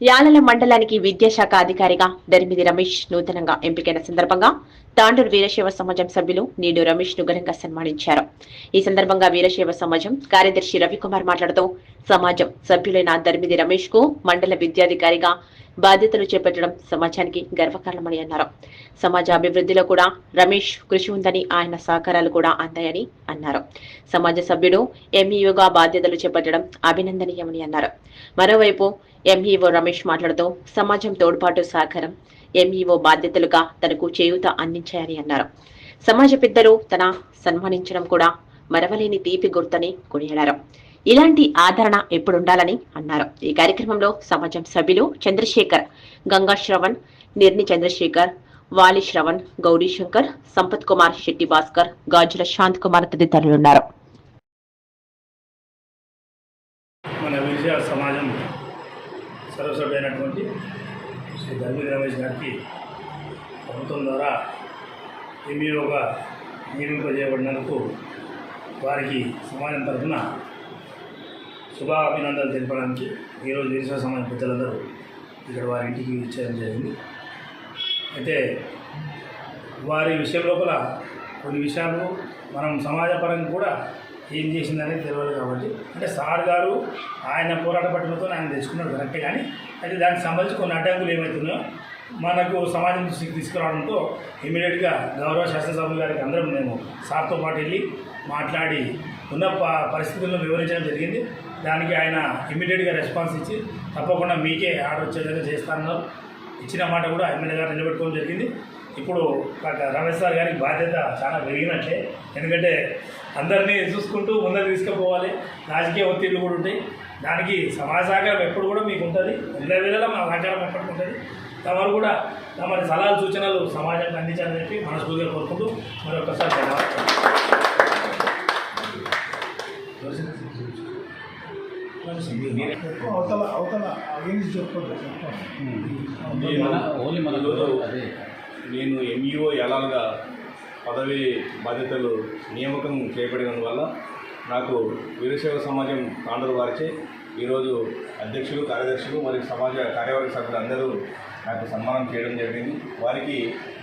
యాలల మండలానికి విద్యాశాఖ అధికారిగా దరిమిది రమేష్ నూతనంగా ఎంపికైన సందర్భంగా తాండూరు వీరశైవ సమాజం సభ్యులు నీడు రమేష్ను ఘనంగా సన్మానించారు. ఈ సందర్భంగా వీరశైవ సమాజం కార్యదర్శి రవికుమార్ మాట్లాడుతూ సమాజం సభ్యులైన దరిమిది రమేష్కు మండల విద్యాధికారిగా బాధ్యతలు చేపట్టడం సమాజానికి గర్వకారణమని అన్నారు. సమాజ అభివృద్ధిలో కూడా రమేష్ కృషి ఉందని ఆయన సహకారాలు కూడా అందాయని అన్నారు. సమాజ సభ్యుడు ఎంఈఓగా బాధ్యతలు చేపట్టడం అభినందనీయమని అన్నారు. మరోవైపు ఎంఈఓ రమేష్ మాట్లాడుతూ సమాజం తోడ్పాటు సహకారం ఎంఈఓ బాధ్యతలుగా తనకు చేయూత అందించాయని అన్నారు. సమాజ పెద్దలు తన సన్మానించడం కూడా మరవలేని తీపి గుర్తని కొనియాడారు. ఇలాంటి ఆదరణ ఎప్పుడుండాలని అన్నారు. ఈ కార్యక్రమంలో సమాజం సభ్యులు చంద్రశేఖర్ గంగా శ్రవణ్ నిర్ని చంద్రశేఖర్ వాలి శ్రవణ్ గౌరీ శంకర్ సంపత్ కుమార్ శెట్టి భాస్కర్ గాజుల శాంత్ కుమార్ తదితరులు ఉన్నారు. మన విజయ సమాజం సర్వసభ్యులైనటువంటి శ్రీ ధర్మీ రమేష్ గారికి ప్రభుత్వం ద్వారా ఎంఈఓగా నియమింపజేయబడినందుకు వారికి సమాజం తరఫున శుభాభినందనలు తెలపడానికి ఈరోజు నిరసన సమాజ పెద్దలందరూ ఇక్కడ వారి ఇంటికి విచ్చేయడం జరిగింది. అయితే వారి విషయం లోపల కొన్ని విషయాలు మనం సమాజపరంగా కూడా ఏం చేసిందనేది తెలియదు కాబట్టి అంటే సార్ గారు ఆయన పోరాట పట్టులతో ఆయన తెచ్చుకున్నాడు కరెక్టే కానీ అయితే దానికి సంబంధించి కొన్ని అడ్డంకులు ఏమవుతున్నాయో మనకు సమాజం దృష్టికి తీసుకురావడంతో ఇమీడియట్గా గౌరవ శాసనసభ్యులు గారికి అందరం మేము సార్తో పాటు వెళ్ళి మాట్లాడి ఉన్న పరిస్థితులను వివరించడం జరిగింది. దానికి ఆయన ఇమీడియట్గా రెస్పాన్స్ ఇచ్చి తప్పకుండా మీకే ఆర్డర్ వచ్చే విధంగా చేస్తానన్నారు. ఇచ్చిన మాట కూడా ఎమ్మెల్యే గారు నిలబెట్టుకోవడం జరిగింది. ఇప్పుడు రమేష్ సార్ గారికి బాధ్యత చాలా పెరిగినట్లే ఎందుకంటే అందరినీ చూసుకుంటూ ముందరు తీసుకుపోవాలి. రాజకీయ ఒత్తిళ్ళు కూడా ఉంటాయి. దానికి సమాజ సహకారం ఎప్పుడు కూడా మీకు ఉంటుంది. ఎల్ల వేళలా మా సహకారం ఎప్పటికి ఉంటుంది. తమరు కూడా తమ సలహాలు సూచనలు సమాజానికి అందించాలని చెప్పి మనస్ఫూర్తిగా కోరుకుంటూ మరొకసారి ధన్యవాదాలు. అవతల అగేన్స్ చెప్పండి నేను అదే. నేను ఎంఈఓ ఎలాగా పదవి బాధ్యతలు నియామకం చేయబడినందువల్ల నాకు వీరశైవ సమాజం తాండూరు వారిచే ఈరోజు అధ్యక్షులు కార్యదర్శులు మరియు సమాజ కార్యవర్గ సభ్యులు అందరూ నాకు సన్మానం చేయడం జరిగింది. వారికి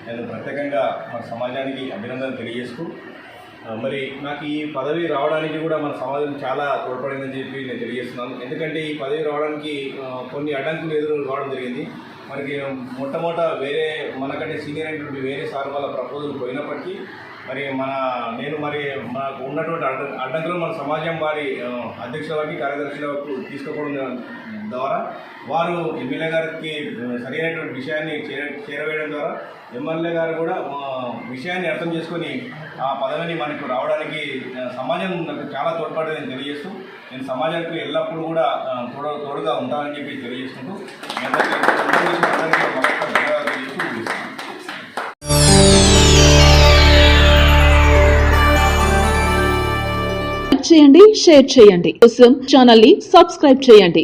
నేను ప్రత్యేకంగా మన సమాజానికి అభినందనలు తెలియజేస్తూ మరి నాకు ఈ పదవి రావడానికి కూడా మన సమాజం చాలా తోడ్పడిందని చెప్పి నేను తెలియజేస్తున్నాను. ఎందుకంటే ఈ పదవి రావడానికి కొన్ని అడ్డంకులు ఎదురు రావడం జరిగింది. మనకి మొట్టమొదట వేరే మనకంటే సీనియర్ అయినటువంటి వేరే సార్ వాళ్ళ ప్రపోజల్ పోయినప్పటికీ మరి మన నేను మరి మనకు ఉన్నటువంటి అడ్డం అడ్డంకులు మన సమాజం వారి ఆ, అధ్యక్షుల వారికి కార్యదర్శులకు తీసుకోవడం ద్వారా వారు ఎమ్మెల్యే గారికి సరైనటువంటి విషయాన్ని చేర చేరవేయడం ద్వారా ఎమ్మెల్యే గారు కూడా విషయాన్ని అర్థం చేసుకొని ఆ పదవిని మనకు రావడానికి సమాజం నాకు చాలా తోడ్పడదని తెలియజేస్తూ నేను సమాజానికి ఎల్లప్పుడూ కూడా తోడ తోడుగా ఉంటానని చెప్పి తెలియజేస్తుంటూ తెలియజేస్తూ చేయండి షేర్ చేయండి. కోసం ఛానల్ని సబ్స్క్రైబ్ చేయండి.